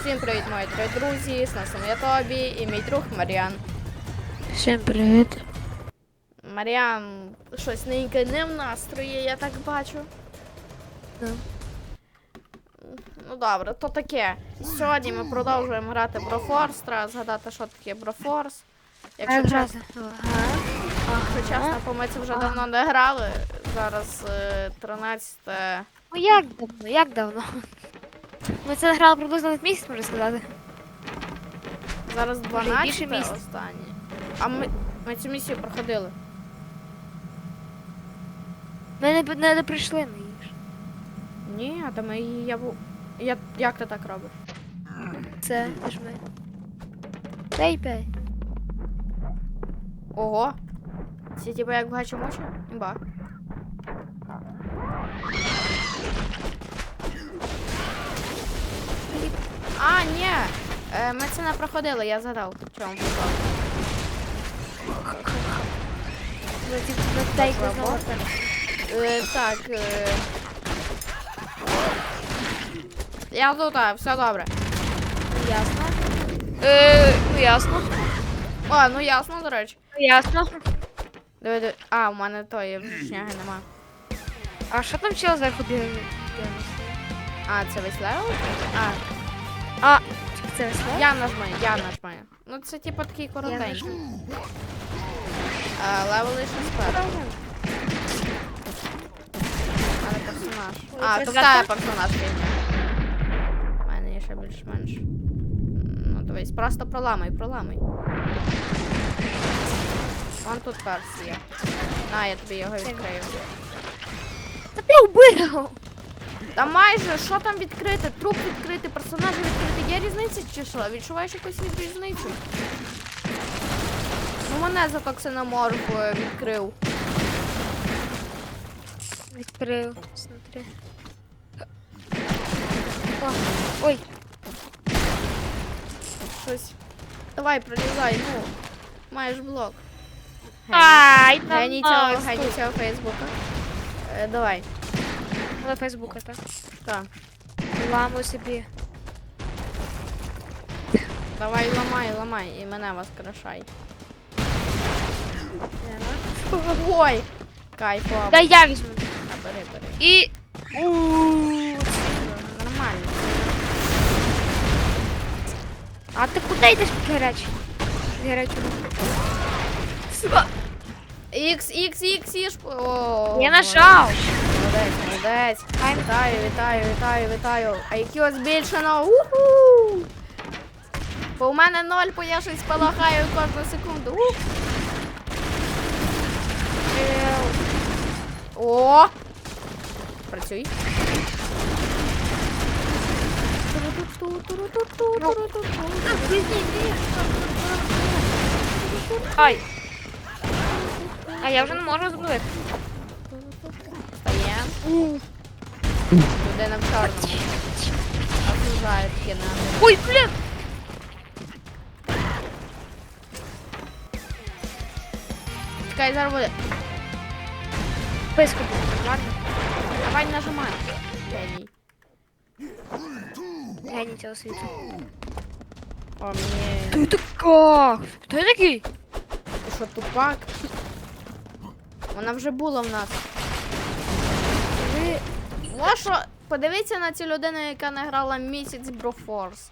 Всім привіт, мої три друзі, з нас я Тобі і мій друг Маріан. Всім привіт. Маріан щось неньке не в настрої, я так бачу. Да. Ну добре, то таке. Сьогодні ми продовжуємо грати Брофорс. Треба згадати, що таке Брофорс. Якщо Як чесно? Якщо чесно, бо ми це вже давно не грали. Зараз е, 13. Ну як давно? Як давно? Ми це грали приблизно місяць, можна сказати. Зараз Може, і 12 більше місяця. останнє. А ми, ми цю місію проходили. Ми не, не, не прийшли на її. ж. Ні, а то ми її. Я, бу- я, як ти так робиш? Це це ж ми. Дай п'ять. Ого. Це типа як в гачомучі? Імба. А, ні. Е, ми це не проходили, я згадав. Чому прикол. Знову. Е, так. Е... Я тут, а, все добре. Ясно. Е, ну ясно. О, ну ясно, до речі. Ясно. Диви, диви. А, у мене тої шняги нема. А що там чел зверху бігає? А, це весь левел? А, А, це все? Я нажмаю, я нажмаю. Ну це типу такий коротенький. А, левели ще спереду, а не персонаж. А, це то в персонаж фігня. У мене є ще більш-менш. Ну дивись, просто проламай, проламай. Вон тут перс є. На, я тобі його відкрию. Та ти вбив! Та майже, що там відкрити? Труп відкрити, персонажі відкрити. Є різниця чи що? Відчуваєш якусь від різницю? Ну мене за токсиноморф е, відкрив. Відкрив. Смотри. О, ой, Щось. Давай, пролізай, ну. Маєш блок. Ай, там Геній цього, нас геній тут. цього фейсбука. Е, давай. На Фейсбука, так. Так. Ламу собі. Давай ламай, ламай і мене воскрешай. Ой! Кайфово. Да я візьму. А, бери, бери. І. Нормально. А ти куди йдеш під гарячий? Під гарячому. Сука. Ікс, ікс, ікс, ікс. О, Я нажав. Молодець, молодець. Ай. Вітаю, вітаю, вітаю, вітаю. IQ збільшено. Уху! Бо у мене ноль, бо я щось полагаю кожну секунду. Ух. О! Працюй. Ай. А я вже не можу збити. Людина в чорному. Осуждає таке Ой, блін. Чекай, зараз буде. Писка буде, нормально. Давай нажимай. Геній. Геній цього світу. О, мені... Ти така. Я такий? Ти що, тупак? Вона вже була в нас. Ви... Подивіться на цю людину, яка не грала місяць Брофорс.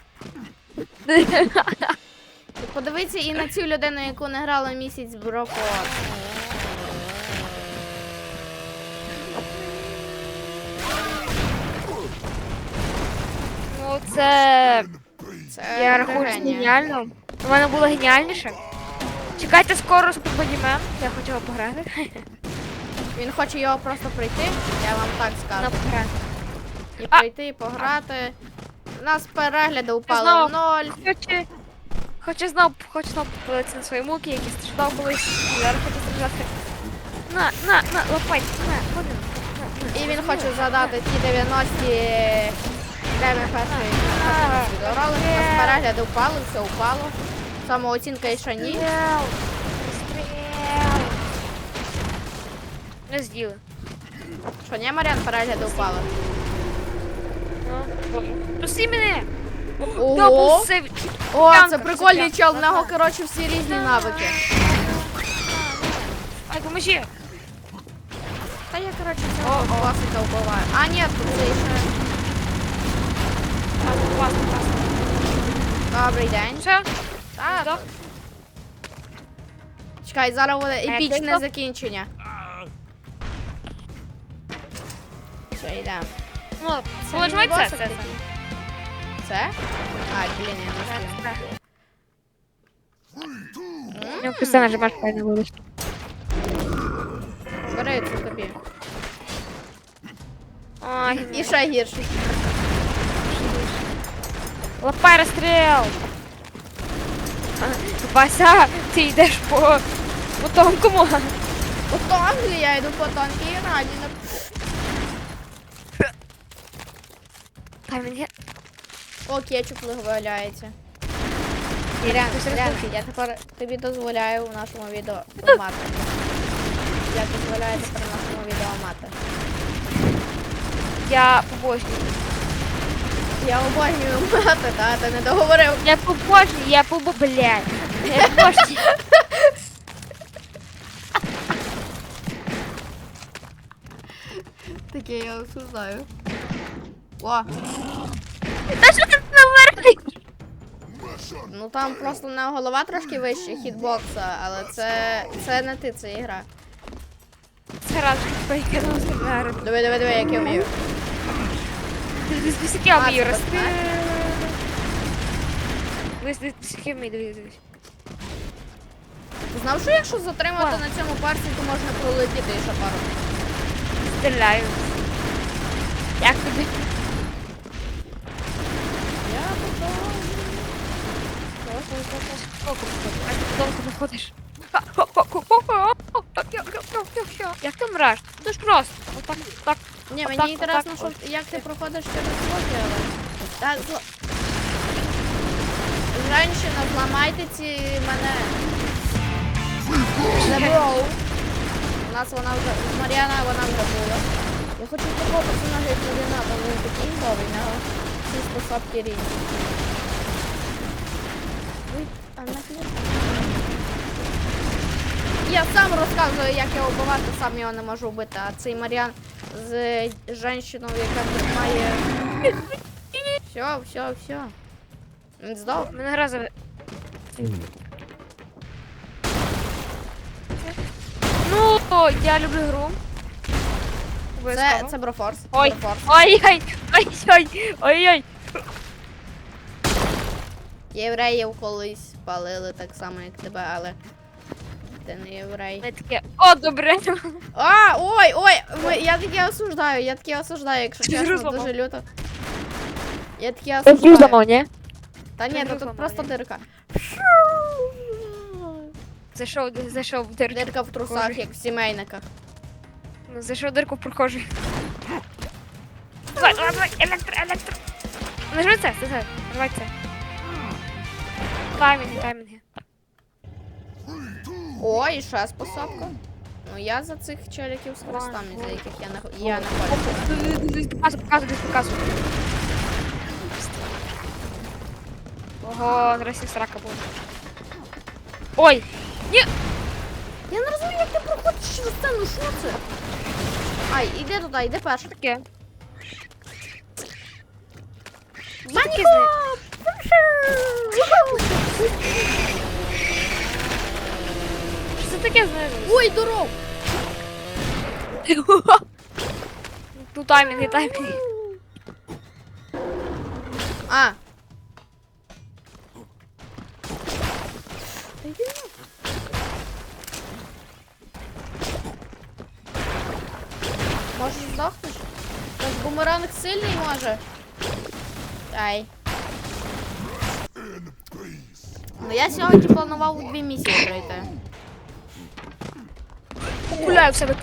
Подивіться і на цю людину, яку не грала місяць Брофорс. Ну це... Це Я рахую, геніально. У мене було геніальніше. Чекайте скоро Супербодімен. Я хотіла пограти. Він хоче його просто пройти, я вам так скажу. І А! пройти, і пограти. У нас перегляди упали в ноль. Хоче... Хоче знов, хоче знов подивитися на свої муки, які страждав колись. Зараз хочу страждати. На, на, на, лопать, на, ходи. на, на. І він хоче згадати ті 90-ті, де ми перший відеоролик. У нас перегляди впали, все упало. Самооцінка ще ні. Стріл! Стріл! Не зділи. Що, ні, Маріан, перегляди впали. Ну, мене! Ого. О, це прикольний чел, в нього, коротше, всі різні навики. Ай, поможи. Та я, коротше, цього класика вбиваю. А, ні, тут це ще. Класно, класно. Добрий день. Все? Так, чекай, зараз буде епічне вийшло? закінчення. Все, йдемо. Ну, Це полежмай це, це, це. Це? А, блін, я не встиг. Ну, просто нажимаешь правильно вылез. Бери це тобі. Ой, І ще гірше. лапай розстріл! Вася, ти йдеш по, по тонкому. По тонкій, я йду по тонкій раді. Та мені... О, кетчуп виявляється. Ірен, Ірен, я тепер тобі дозволяю в нашому відео мати. Я дозволяю тепер в нашому відео мати. Я побожнюю. Я обожнюю мати, та ти не договорив. Я побожнюю, я побо... Блядь. Я побожнюю. Таке я осуждаю. О, Та що ти наверх? ну там просто на голова трошки вище хітбокса, але це, це не ти, це ігра. Це раз поїхав з. Диви, диви, диви, як я вмію. Дивись, як я вмію рости. Дивись, дивись, вмію, дивись, дивись. Знав, що якщо затримати на цьому парсі, то можна пролетіти ще пару. Стріляю. Як тобі? Я готова. А ти довго виходиш. Як ти мреш? Це ж просто. Отак, так. Ні, мені інтересно, що як ти проходиш через блоки, але. Так, зла... Женщина, зламайте ці мене. Заброу. У нас вона вже. Мар'яна вона вже була. Я хочу такого персонажа, як Мар'яна, бо він такий в нього всі способки різні. Ой? Я сам розказую, як його вбивати, сам його не можу вбити, а цей Мар'ян з жінкою, яка тут має. Все, все, все. Він здох. Мене за... Ну, я люблю гру. Це, це Брофорс. Ой, Брофорс. ой-ой, ой-ой, ой-ой. Євреїв колись палили так само, як тебе, але ти не єврей. Ми таке, о, добре. А, ой, ой, ми- я таке осуждаю, я таке осуждаю, якщо Ти чесно, зрозумів. дуже люто. Я таке осуждаю. ні? Та ні, Ти то тут зрозумів, просто ні? дирка. Зайшов, зайшов в дирку. Дирка в трусах, як в сімейниках. Ну, зайшов в дирку в прохожий. Давай, давай, давай, електро, електро. Нажми це, це, це, давай це. Таймінги, таймінги. Ой, і ще способка. Ну я за цих челіків з хрестами, за яких я не я не. Показуй, показуй, десь показуй. Ого, зараз і срака буде. Ой, ні, Я не розумію, як ти проходиш через це, ну що це? Ай, іди туди, іди перший. таке. Таке знає? Що це таке знаю? Ой, здоров! Ну таймінги, таймінги. А. Може здохнеш? Ж бумеранг сильний може. Ай. Ну я сьогодні планував дві місії пройти. Гуляю в себе.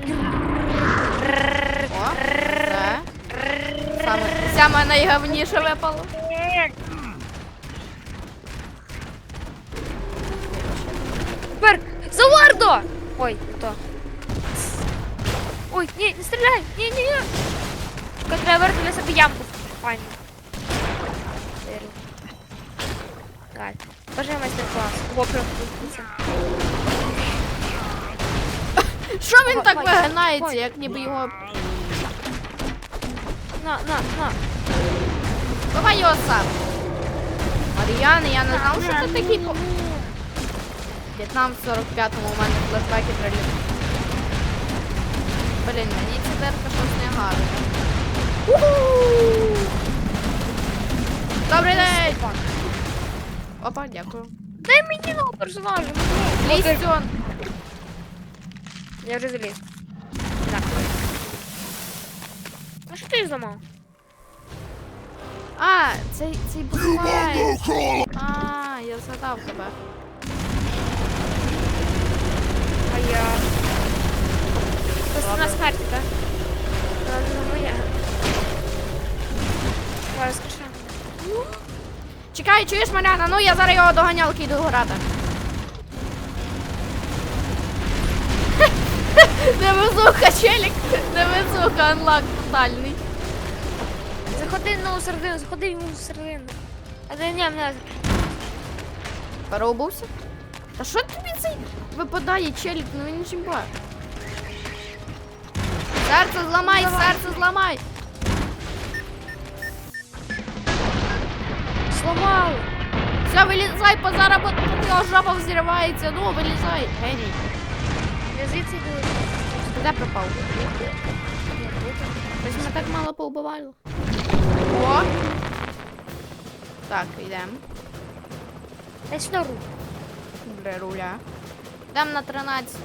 О, це. Саме, саме найгавніше випало. Тепер за Вардо! Ой, то. Ой, ні, не стріляй! Ні, ні, ні. Чекай, треба для себе ямку. Файно. Вирив. Покажи майстер-клас. Во, прям. Що він так вигинається, як ніби його. На, на, на. Давай його сам. Мар'яна, я не знав, що ти такий по. В'єтнам в 45-му у мене флешбеки приліт. Блін, мені ця дерка щось не гарна. Уху! Добрий день! Опа, дякую. Дай мені нового персонажа. Лістьон! Я вже заліз. Так. А що ти зламав? А, цей, цей буквай. А, я згадав тебе. Чекай, чуєш, Мар'яна? Ну я зараз його доганялки йду грати. Невезуха, челік. Невезуха, анлак тотальний. Заходи ну середину, заходи йому в середину. А де ні, мене. Переобувся? Та що тобі цей випадає челік? Ну він чимба. Серце зламай, Давай. серце зламай. Сломали. Все, зараз бо його жаба взривається. Ну. Я звідси йду. Ти де пропав? Так мало поубивали. О! Так. Дай сюди руку. Для руля. Йдемо на 13.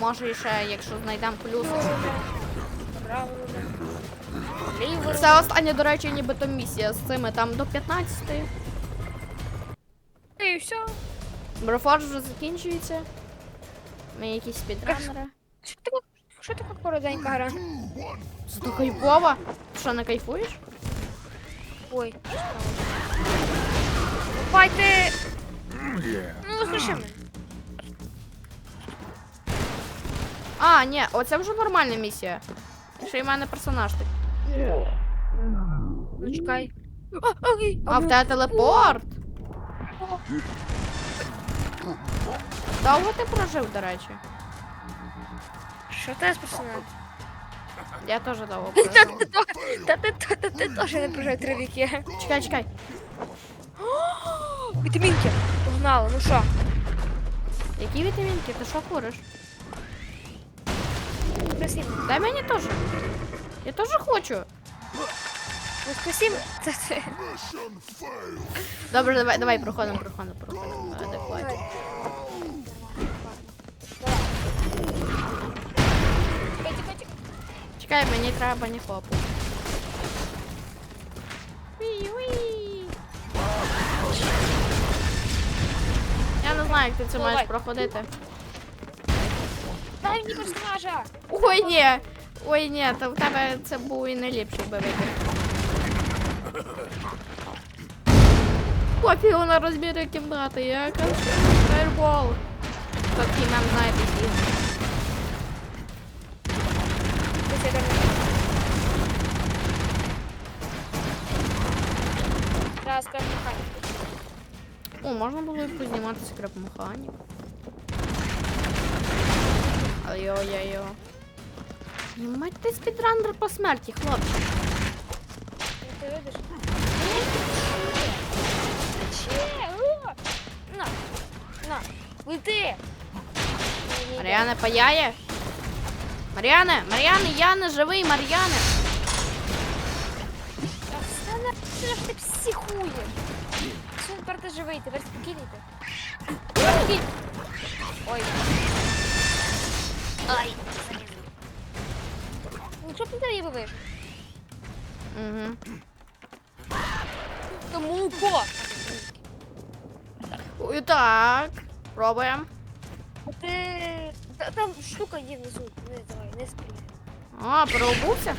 Може ще, якщо знайдемо плюс. Це остання, до речі, нібито місія з цими там до 15. І все. Брофорж вже закінчується. Ми якісь спідранери. Що ти Що така коротенька гра? Зато кайфово. Що, не кайфуєш? Ой. Файте. Ну, слушай мене. А, ні, оце вже нормальна місія. Ще й в мене персонаж так. Ну, чекай. А в тебе телепорт. Довго ти прожив, до речі? Що ти з? Я теж довго прожив. та ти теж не прожив три віки. Чекай, чекай. Вітамінки. Погнали, ну що? Які вітамінки? Ти що куриш? Дай мені теж. Я теж хочу. Ну, це. Добре, давай, давай, проходимо, проходимо, проходимо. Адекватно. Чекай, чекай, чекай. Чекай, мені треба не хлопу. Я не знаю, як ти це Давай. маєш проходити. Дай мені персонажа. Ой, ні. Ой, ні, то в тебе це був і найліпший би вибір. Пофігу на розміри кімнати, яка фаербол. Такий нам знаєте фільм. Десь я. Раз. О, можна було і познімати скреп механік. Ай-йо-йо-йо. Ну, мать ти спідранер по смерті, хлопче. Лети! Мар'яне паяє? Мар'яне, Мар'яне, я не живий, Мар'яне. Та все на що ж ти психуєш? Все, тепер ти живий, тепер спокійний ти. Ой. Ай. Ну що ти далі вивиш? Угу. Тому! І так, пробуємо. Ти... Та- Там штука є внизу, не давай, не спрій. А, переобувся?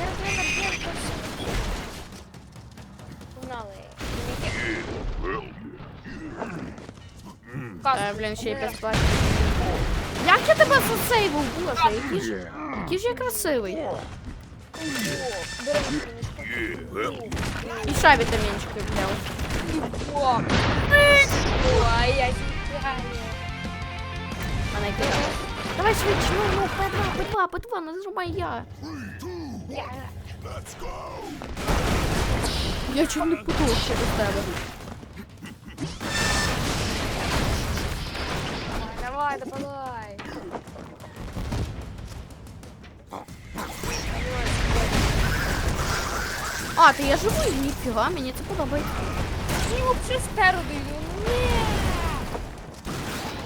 Я тренер є, то все. Погнали. Е, блін, ще й безплатно. Як я тебе засейвив, боже, який ж, який ж я красивий. Беремо. І ще вітамінчики взяв. О, Ой, я тікаю. Мене кидав. Давай швидше, ну, ну, П2, П2, П2, не зрубай я. Я чуть не потух через тебе. Давай, давай. А, ти я живий? Ніфіга, мені це подобається. они вообще спереду йду. Ну, Ні.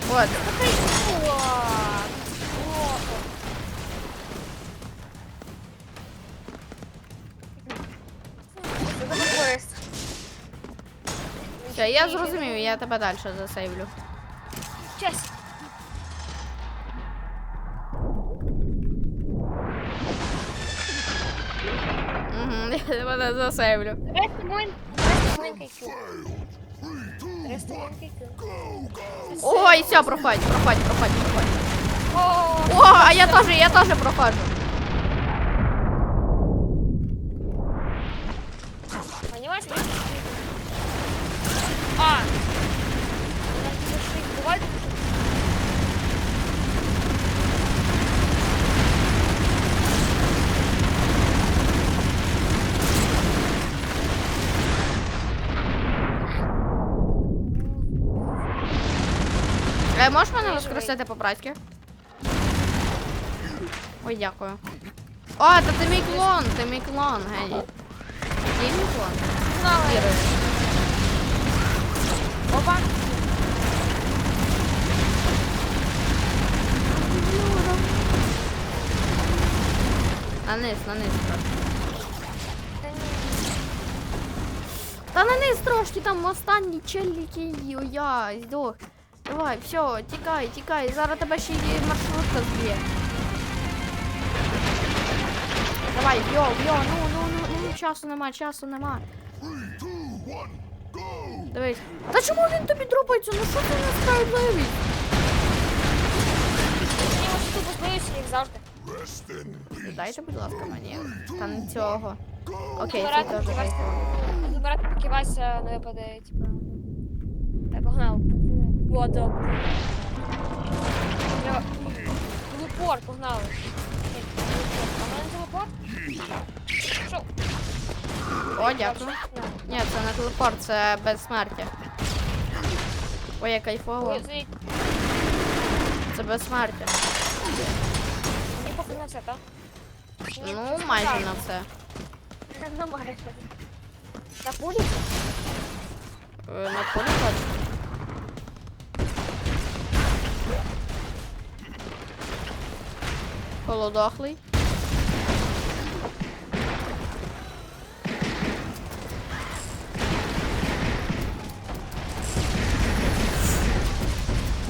Вот. Такой Все, я зрозумів, я тебе далі засейвлю. Час. Угу, я тебе засейвлю. Давай, Ой, все, проходь, проходь, проходь, проходь. О, а я тоже, я тоже проходжу. Воскресити по-братськи? Ой, дякую. О, та ти мій клон, ти мій клон, геній. Ти мій клон. Вірую. Опа. На низ, на низ. Та на низ трошки, там останні челіки, ой, я здох. Давай, все, тікай, тікай, зараз тебе ще й маршрутка зб'є. Давай, йо, йо, ну, ну, ну, ну, часу нема, часу нема. Дивись. Та чому він тобі дропається? Ну що ти несправедливість? Мені ось тут боюся їх завжди. Дайте, будь ласка, мені. Та не цього. Окей, це теж. Забирати покивайся, не випаде, типа. Я погнав. Вода. Я... Телепорт, погнали. А мене телепорт? О, дякую. Ні, це не телепорт, це безсмертя. Ой, як кайфово. Це безсмертя. Мені похуй на це, так? Ну, майже на все. На майже. На пулі? Е, На полі точно. Холодохлий.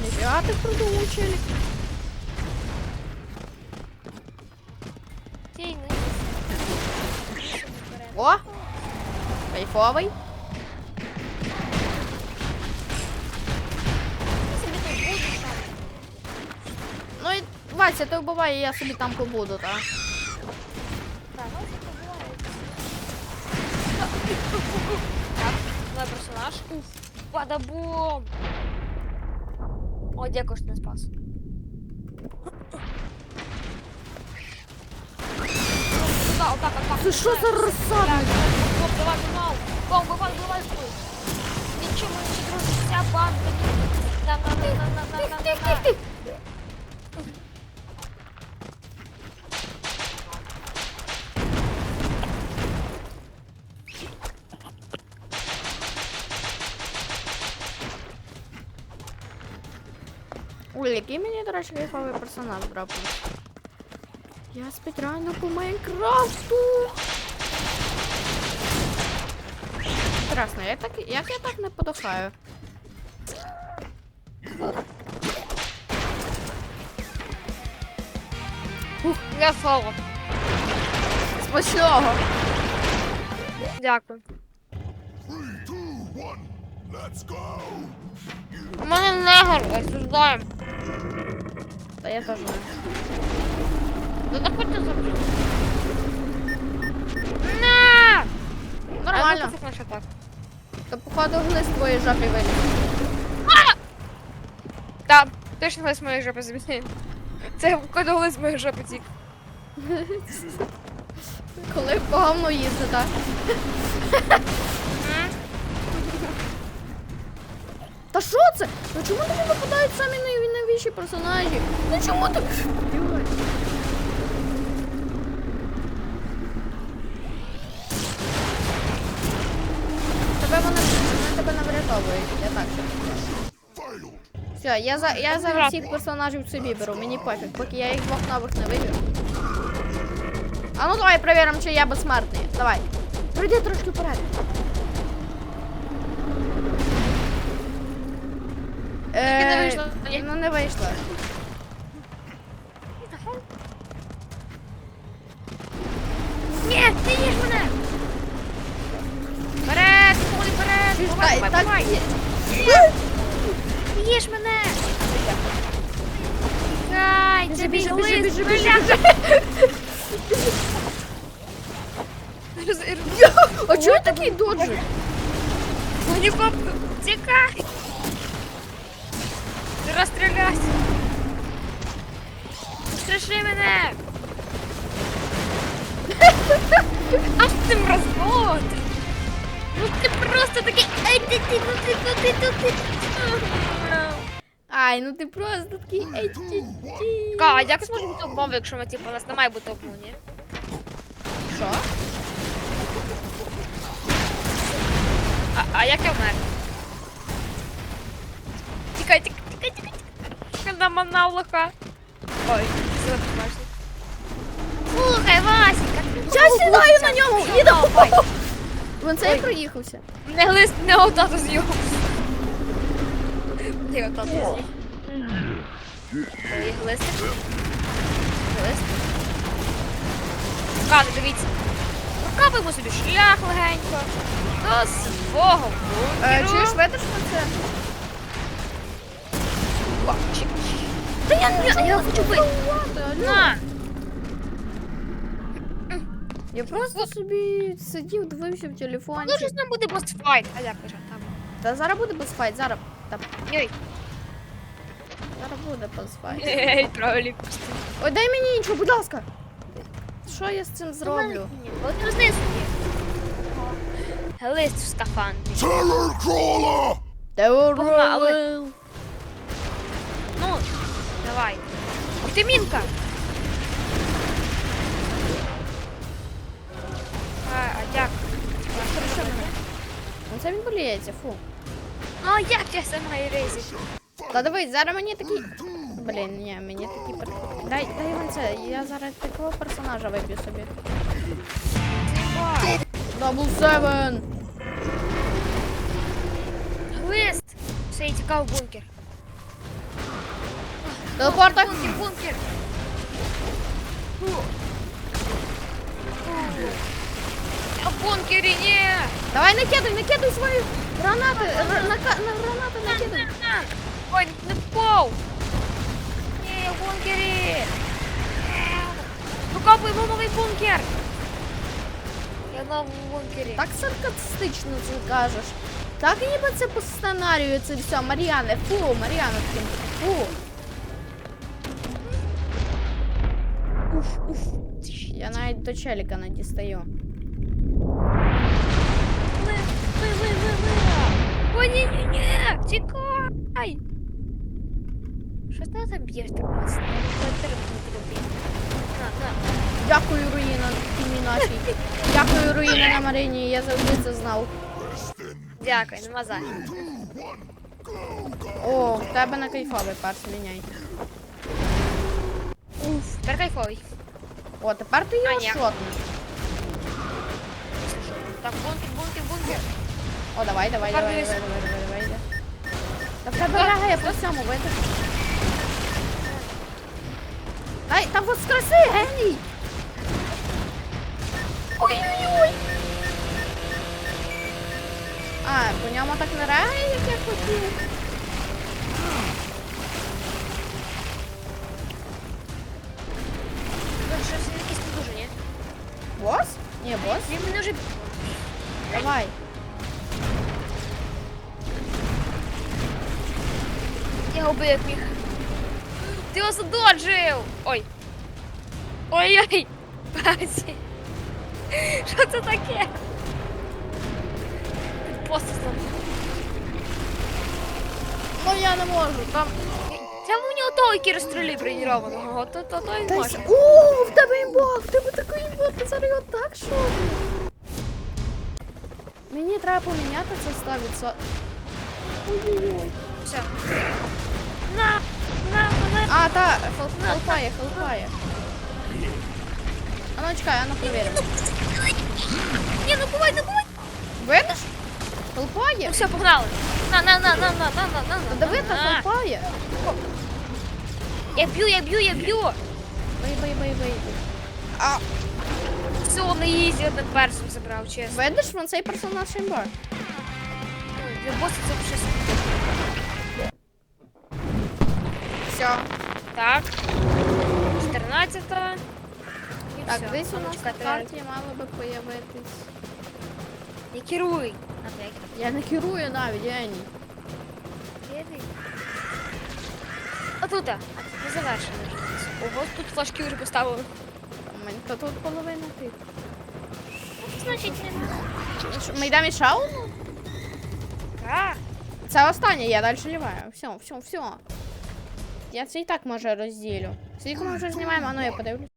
Нифига ты круто учили. О! Кайфовый. Вася, ти вбивай, я собі там побуду, так? Так, ну це буває. Так, новий персонаж. Уф, падабум. О, дякую, що не спас. Сюда, отак, отак. Це що за розсадник? Стоп, давай, погнал. Бом, вбивай, вбивай, вбивай. Нічому не друзі, вся банда. На, на, на, на, Блін, який мені, до речі, кайфовий персонаж дропнув. Я спеціально по Майнкрафту. Страшно, я так, як я так не подохаю? Ух, я соло. Спасибо. Дякую. Three, two, one, let's go! У мене негр, осуждаємо. Та я не. Ну так хочете забрати. На! Нормально. Це наша так. То походу глист твої жопі виліз. Так, точно глис моєї жопи забігає. Це коли глис моєї жопи тік. Коли по говну їздить, так? Та що це? Ну чому тобі випадають самі найновіші персонажі? Ну чому. Йой. Тебе вони, тебе не врятовують, я так скажу. Все, я, за, я зараз всіх персонажів собі беру, мені пофіг, поки я їх двох нових не виберу. А ну давай перевіримо, чи я безсмертний. Давай. Пройди трошки вперед. Не вийшло, ні? Ну не вийшло. Ні, ти їж мене! Вперед, куди вперед! Ти Давай, давай, так давай! Ти їж мене! Кай, це Біжи, біжи, біжи, біжи, біжи. А чого такий доджик? Мені пап, тікай! Розстріляйся! Страши мене! Аж ти мразот! Ну ти просто такий... Ай, ти, ти, ну ти, ну ти, ну ти... Ай, ну ти просто такий. Ей, ті, ті. Ка, а як зможемо бути обмови, якщо ми, типу, у нас немає бути обмов, ні? Що? А, а як я вмер? Тікай, тікай, тікай, тікай, тікай. На монолога. Ой, бачиш. Слухай, Васенька, Я сідаю на ньому. Їду! Вон це я проїхався. Не глист, не отато з'їв. Не отато глистик. Глист. Кати, дивіться. Прокапаємо собі шлях легенько. До свого Е, бункеру. чуєш, видиш на це? Чи- Та я Я- я хочу пити. На! Я просто собі сидів, дивився в телефоні. Ну, щось нам буде босфайт. А як вже там? Та зараз буде босфайт, зараз. Та, Ой. зараз буде босфайт. Ей, правильно. Ой, дай мені іншого, будь ласка. Що я з цим зроблю? От розни собі. Лист в скафандрі. Terror crawler! але- Ой, ти мінка. А, а як? Ну це він боліється, фу. Ну, а як я сама і рейзі? Та дивись, зараз мені такий. Блін, ні, мені такий пер... Дай, дай вон це, я зараз такого персонажа виб'ю собі. Дабл севен! Лист. Все, я тікав в бункер. Телепортах! Бункер, бункер. В бункері, ні. Давай накидай, накидай свої гранати! р- нака- на гранати накидай! Ой, не впав. Ні, я в бункері. Викопуємо новий бункер. Я в новому бункері. Так саркастично кажеш. Так ніби це по сценарію це все. Мар'яне, фу, Мар'яне, таким, фу. До челіка не дістаю. Ой, ні, ні, ні, тікай. Що ти там б'єш так тобі. На, на. Дякую, руїна тімі нашій. Дякую, руїна на Марині, я завжди це знав. Дякую, нема за. О, в тебе на кайфовий парс міняй. Уф, тепер кайфовий. О, тепер ти його ні. шотнеш. Так, бункер, бункер, бункер. О, давай, давай, давай, давай, давай, давай, давай. йде. Та в тебе рагає по всьому, видиш? Ай, та воскреси, геній! Ой-ой-ой! А, по ньому так не рагає, як я хотів. Якийсь не дуже, ні? Бос? Ні. Він мене вже... Давай. Я убив як міг. Ти його задоджив! Ой. Ой-ой! Базі. Що це таке? Ти просто. Ну я не можу, там. Треба у нього того, який розстрілює бронірованого. То, то, то і Та може. с- О, в тебе імба, в тебе такий імба, ти зараз його так що? Мені треба поміняти це ставиться. Ой-ой-ой. Все. На! На, мене! А, та, хел- хелпає, хелпає. А ну чекай, а ну перевіримо. Ні, ну бувай, ну бувай! Видиш? Ну Хелпає? все, погнали! На, на, на, на, на, на, на, на, на. Диви, та на. хелпає. Я б'ю, я б'ю, я б'ю! Бий, бий, бий, бий. А, Все, на ізі одним персом забрав, чесно. видиш, вон цей персонаж імба. Ой, Для боса це щось. Все. Так. 14. І Так, все. десь у нас на чекайте, карті мало би появитись. Не керуй. А. Я не керую навіть, Ені. Іди. Отут. Не завершили. Ого, тут флажки вже поставили. Менька тут половина тих. Значить, не Ми йдемо і одну? Це останнє, я далі ліваю. Все, все, все. Я це і так може розділю. Скільки ми вже знімаємо, а ну я подивлюсь.